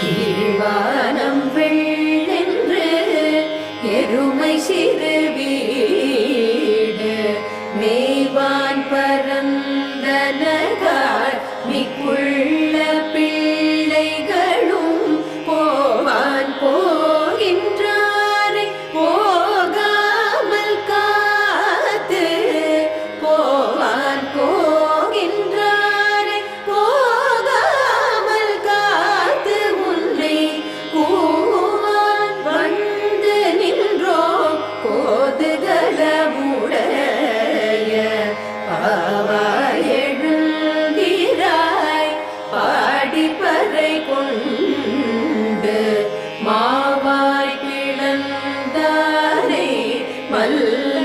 கீழ்வானம் வெள்ளென்று எருமை சிறு வீடு மேய்வான் பரந்தனகால் மிக்குள் பலமுடைய பாவாயெழுந்திராய் பாடிப்பறை கொண்டு மாவாய் பிளந்தாரே மல்ல